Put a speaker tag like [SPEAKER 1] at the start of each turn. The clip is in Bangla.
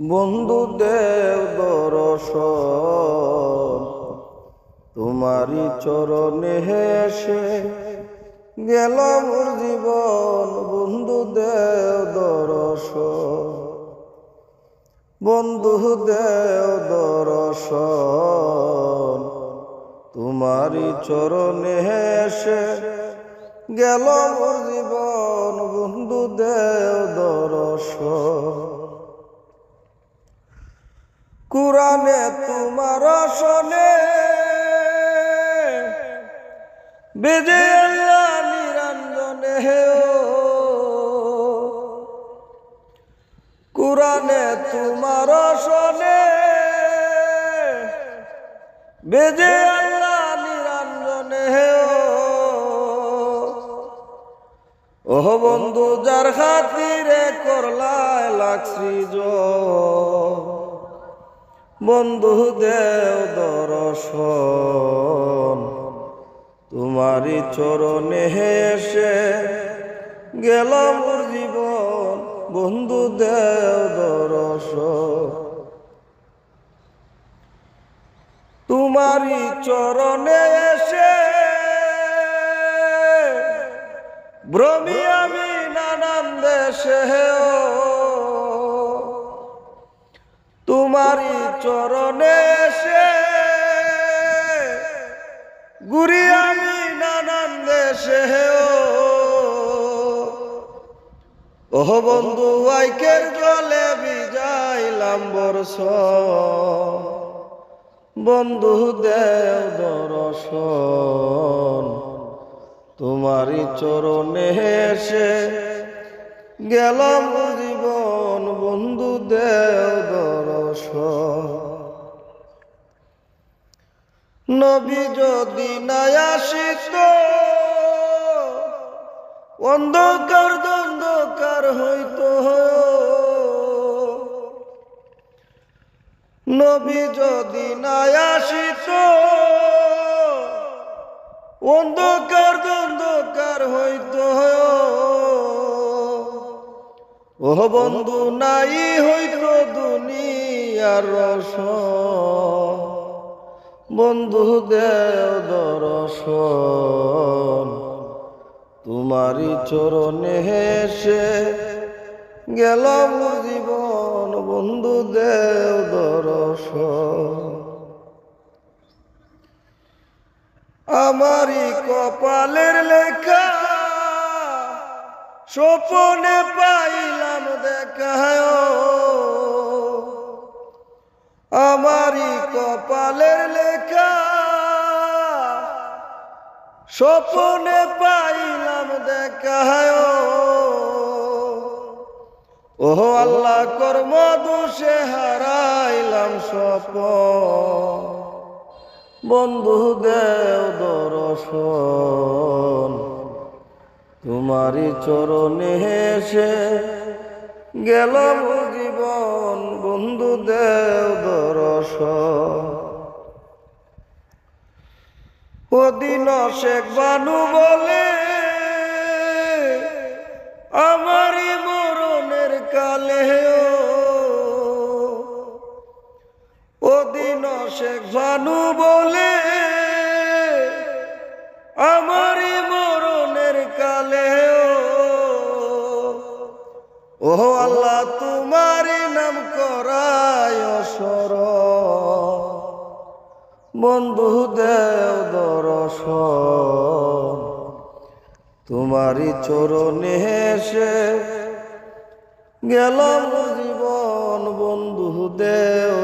[SPEAKER 1] বন্ধু দেব দর্শন তোমারি চরণে হেসে গেল মোর জীবন, বন্ধু দেব দর্শন, বন্ধু দেব দর্শন তোমারি চরণে হেসে গেল মোর জীবন, বন্ধু দেব দর্শন। কুরানে তোমার শোনে বেজে আল্লাহ নিরঞ্জনে কুরানে তোমার শোনে বেজে আল্লাহ নিরঞ্জনে ওহ বন্ধু, যার খাতিরে করলায় লাগছি বন্ধু দেও দর্শন। তোমারি চরণে হেসে গেল মোর জীবন। বন্ধু দেও দর্শন। তোমারি চরণে এসে ভ্রমি আমি নানান দেশে তোমারি চরণে এসে গুরি আমি নানান দেশে ওহ বন্ধু আইকের জলে বিজাইলাম বর্ষ। বন্ধু দেব দর্শন। তোমারি চরণে এসে গেলাম দেব দর্শন নবী যদি নাই আসিত, অন্ধকার দ্বন্দ্বকার হইত। নবী যদি নাই আসিত, অন্ধকার দ্বন্দ্বকার ও বন্ধু, নাই হইত দুনিয়ার রস। বন্ধু দেব দর্শন। তোমারি চরণে হেসে গেল জীবন। বন্ধু দেব দর্শন। আমারি কপালের লেখা স্বপনে পাইলাম দেখায় আমারি কপালের লেখা। স্বপনে পাইলাম দেখায় ও। আল্লাহ, কর্ম দোষে হারাইলাম স্বপন। বন্ধু দেব দর্শন। তোমারি চরণে এসে গেল জীবন বন্ধু দেব দর্শন ওদিন শেখ বানু বলে, আমারই মরণের কালে ওদিন শেখ ভানু বলে, আমারই ও আল্লাহ, তোমার নাম করায় সর বন্ধু দেও দর্শন। তোমারই চরণে এসে গেল জীবন, বন্ধু দেও